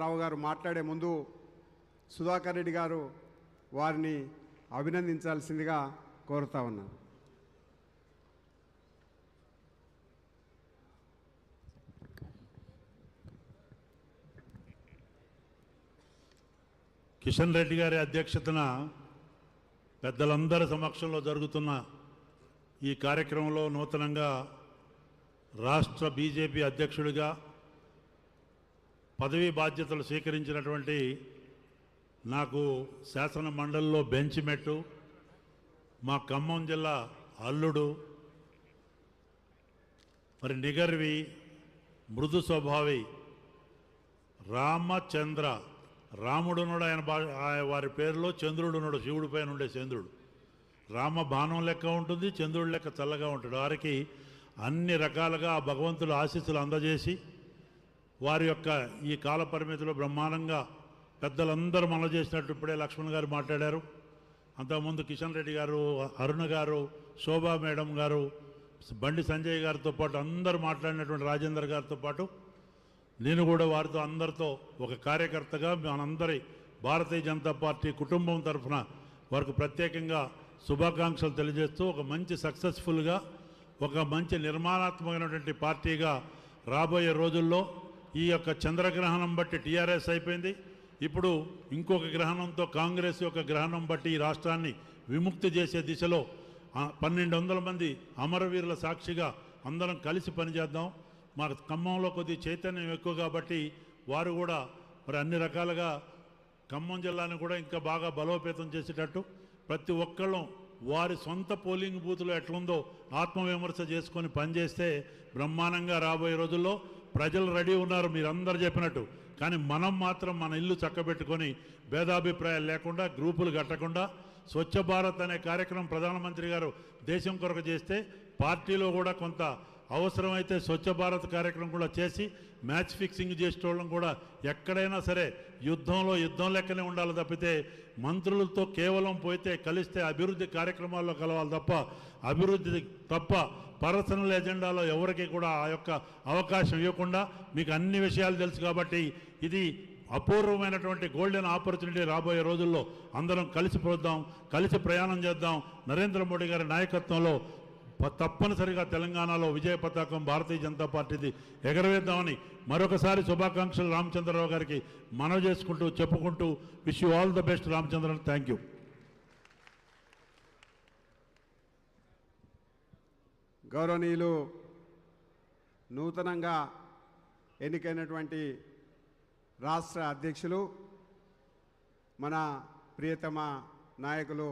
రావు గారు మాట్లాడే ముందు సుధాకర్ రెడ్డి గారు వారిని అభినందించాల్సిందిగా కోరుతా ఉన్నాను కిషన్ రెడ్డి గారి అధ్యక్షతన పెద్దలందరి సమక్షంలో జరుగుతున్న ఈ కార్యక్రమంలో నూతనంగా రాష్ట్ర బీజేపీ అధ్యక్షుడిగా పదవీ బాధ్యతలు స్వీకరించినటువంటి నాకు శాసన మండలిలో బెంచ్ మెట్టు మా ఖమ్మం జిల్లా అల్లుడు మరి నిగర్వి మృదు స్వభావి రామచంద్ర రాముడునుడు ఆయన బా ఆయన వారి పేరులో చంద్రుడునుడు శివుడి పైన ఉండే చంద్రుడు. రామ బాణం లెక్క ఉంటుంది చంద్రుడు లెక్క చల్లగా ఉంటాడు. వారికి అన్ని రకాలుగా ఆ ఆశీస్సులు అందజేసి వారి యొక్క ఈ కాల పరిమితిలో బ్రహ్మాండంగా పెద్దలందరూ మనలు చేసినట్టు ఇప్పుడే లక్ష్మణ్ గారు మాట్లాడారు. అంతకుముందు కిషన్ రెడ్డి గారు అరుణ గారు శోభా మేడం గారు బండి సంజయ్ గారితో పాటు అందరూ మాట్లాడినటువంటి రాజేందర్ గారితో పాటు నేను కూడా వారితో అందరితో ఒక కార్యకర్తగా మనందరి భారతీయ జనతా పార్టీ కుటుంబం తరఫున వారికి ప్రత్యేకంగా శుభాకాంక్షలు తెలియజేస్తూ ఒక మంచి సక్సెస్ఫుల్గా ఒక మంచి నిర్మాణాత్మకమైనటువంటి పార్టీగా రాబోయే రోజుల్లో ఈ యొక్క చంద్రగ్రహణం బట్టి టీఆర్ఎస్ అయిపోయింది. ఇప్పుడు ఇంకొక గ్రహణంతో కాంగ్రెస్ యొక్క గ్రహణం బట్టి ఈ రాష్ట్రాన్ని విముక్తి చేసే దిశలో పన్నెండు వందల మంది అమరవీరుల సాక్షిగా అందరం కలిసి పనిచేద్దాం. మా ఖమ్మంలో కొద్ది చైతన్యం ఎక్కువ కాబట్టి వారు కూడా మరి అన్ని రకాలుగా ఖమ్మం జిల్లాని కూడా ఇంకా బాగా బలోపేతం చేసేటట్టు ప్రతి ఒక్కళ్ళం వారి సొంత పోలింగ్ బూత్లో ఎట్లుందో ఆత్మవిమర్శ చేసుకొని పనిచేస్తే బ్రహ్మాండంగా రాబోయే రోజుల్లో ప్రజలు రెడీ ఉన్నారు మీరందరూ చెప్పినట్టు. కానీ మనం మాత్రం మన ఇల్లు చక్కబెట్టుకొని భేదాభిప్రాయాలు లేకుండా గ్రూపులు కట్టకుండా స్వచ్ఛ భారత్ అనే కార్యక్రమం ప్రధానమంత్రి గారు దేశం కొరకు చేస్తే పార్టీలో కూడా కొంత అవసరమైతే స్వచ్ఛ భారత్ కార్యక్రమం కూడా చేసి మ్యాచ్ ఫిక్సింగ్ చేసేటోళ్ళం కూడా ఎక్కడైనా సరే యుద్ధంలో యుద్ధం లెక్కనే ఉండాలి తప్పితే మంత్రులతో కేవలం పోతే కలిస్తే అభివృద్ధి కార్యక్రమాల్లో కలవాలి తప్ప అభివృద్ధి తప్ప పర్సనల్ ఎజెండాలో ఎవరికి కూడా ఆ యొక్క అవకాశం ఇవ్వకుండా మీకు అన్ని విషయాలు తెలుసు కాబట్టి ఇది అపూర్వమైనటువంటి గోల్డెన్ ఆపర్చునిటీ రాబోయే రోజుల్లో అందరం కలిసి పోద్దాం కలిసి ప్రయాణం చేద్దాం. నరేంద్ర మోడీ గారి నాయకత్వంలో తప్పనిసరిగా తెలంగాణలో విజయ పతాకం భారతీయ జనతా పార్టీది ఎగరవేద్దామని మరొకసారి శుభాకాంక్షలు రామచంద్రరావు గారికి మనవి చేసుకుంటూ చెప్పుకుంటూ wish you all the best Ramachandran thank you. గౌరవనీయులు నూతనంగా ఎన్నికైనటువంటి రాష్ట్ర అధ్యక్షులు మన ప్రియతమ నాయకులు